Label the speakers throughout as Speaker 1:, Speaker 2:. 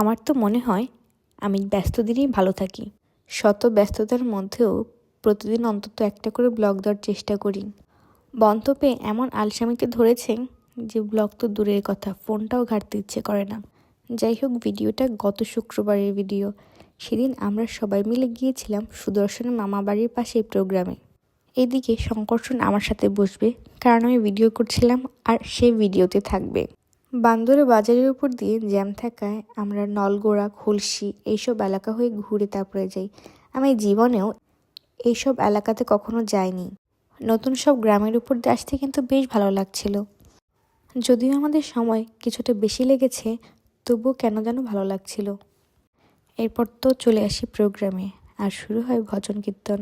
Speaker 1: আমার তো মনে হয় আমি ব্যস্ত দিনেই ভালো থাকি। শত ব্যস্ততার মধ্যেও প্রতিদিন অন্তত একটা করে ব্লগ দেওয়ার চেষ্টা করি। বন্ধ পেয়ে এমন আলসামিকে ধরেছে যে ব্লগ তো দূরের কথা, ফোনটাও ঘাটতে ইচ্ছে করে না। যাই হোক, ভিডিওটা গত শুক্রবারের ভিডিও। সেদিন আমরা সবাই মিলে গিয়েছিলাম সুদর্শনের মামা বাড়ির পাশে প্রোগ্রামে। এদিকে শঙ্কর্ষণ আমার সাথে বসবে, কারণ আমি ভিডিও করছিলাম আর সে ভিডিওতে থাকবে। বান্দরে বাজারের উপর দিয়ে জ্যাম থাকায় আমরা নলগোড়া, খুলশি এইসব এলাকা হয়ে ঘুরে তারপরে যাই। আমি জীবনেও এইসব এলাকাতে কখনো যাইনি। নতুন সব গ্রামের উপর দিয়ে আসতে কিন্তু বেশ ভালো লাগছিল। যদিও আমাদের সময় কিছুটা বেশি লেগেছে, তবুও কেন যেন ভালো লাগছিল। এরপর তো চলে আসি প্রোগ্রামে, আর শুরু হয় ভজন কীর্তন।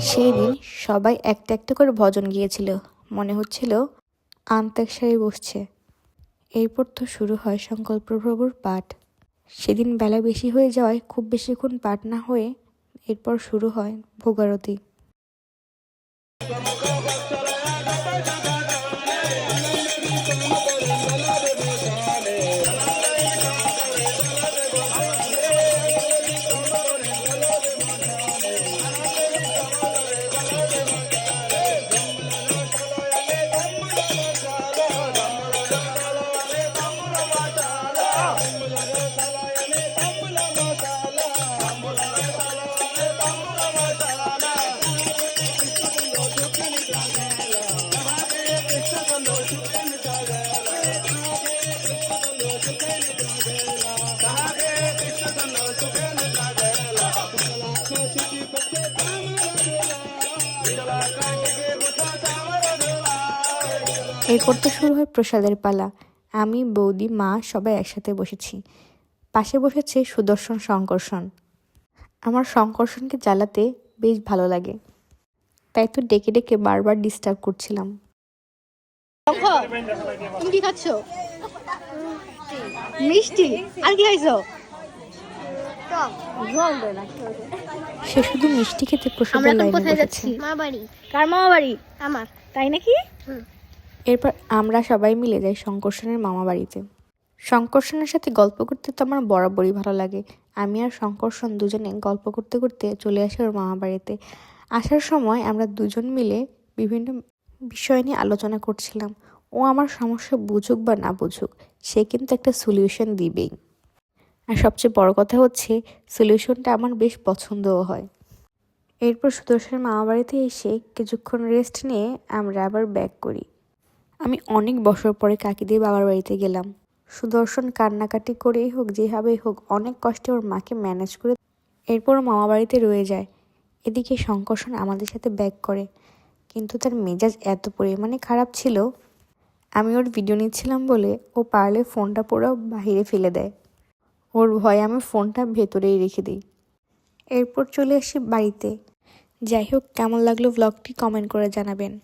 Speaker 1: সেদিন সবাই একটা একটা করে ভজন গিয়েছিল। মনে হচ্ছিল আন্তাক্ষরী বসছে। এরপর তো শুরু হয় সংকল্প প্রভুর পাঠ। সেদিন বেলা বেশি হয়ে যাওয়ায় খুব বেশিক্ষণ পাঠ না হয়ে এরপর শুরু হয় ভোগারতি। Oh, এরপর তো শুরু হয় প্রসাদের পালা। আমি, বৌদি, মা সবাই একসাথে বসেছি। পাশে বসেছে সুদর্শন শঙ্কর্ষণ আমার শঙ্কর্ষণকে জ্বালাতে বেশ ভালো লাগে। তাই তো ডেকে ডেকে বারবার ডিস্টার্ব করছিলাম।
Speaker 2: তুমি কি খাচ্ছ? মিষ্টি, আর কি খাইছো?
Speaker 1: সে শুধু মিষ্টি খেতে
Speaker 2: আমরা এখন কোথায় যাচ্ছি? মা বাড়ি। কার মামা বাড়ি? আমার। তাই নাকি?
Speaker 1: এরপর আমরা সবাই মিলে যাই শঙ্কর্ষণের মামা বাড়িতে। শঙ্কর্ষণের সাথে গল্প করতে তো আমার বরাবরই ভালো লাগে। আমি আর শঙ্কর্ষণ দুজনে গল্প করতে করতে চলে আসি ওর মামা বাড়িতে। আসার সময় আমরা দুজন মিলে বিভিন্ন বিষয় নিয়ে আলোচনা করছিলাম। ও আমার সমস্যা বুঝুক বা না বুঝুক সে কিন্তু একটা সলিউশন দিবেই। আর সবচেয়ে বড় কথা হচ্ছে সলিউশনটা আমার বেশ পছন্দও হয়। এরপর সুদর্শন মামা বাড়িতে এসে কিছুক্ষণ রেস্ট নিয়ে আমরা আবার ব্যাক করি। আমি অনেক বছর পরে কাকিদের বাবার বাড়িতে গেলাম। সুদর্শন কান্নাকাটি করেই হোক, যেভাবেই হোক, অনেক কষ্টে ওর মাকে ম্যানেজ করে এরপর মামা বাড়িতে রয়ে যায়। এদিকে শঙ্কর্ষণ আমাদের সাথে ব্যাক করে। কিন্তু তার মেজাজ এত পরিমাণে খারাপ ছিল, আমি ওর ভিডিও নিচ্ছিলাম বলে ও পারলে ফোনটা পুরো বাহিরে ফেলে দেয়। ওর ভয়ে আমি ফোনটা ভেতরেই রেখে দিই। এরপর চলে আসি বাড়িতে। যাই হোক, কেমন লাগল ব্লগটি কমেন্ট করে জানাবেন।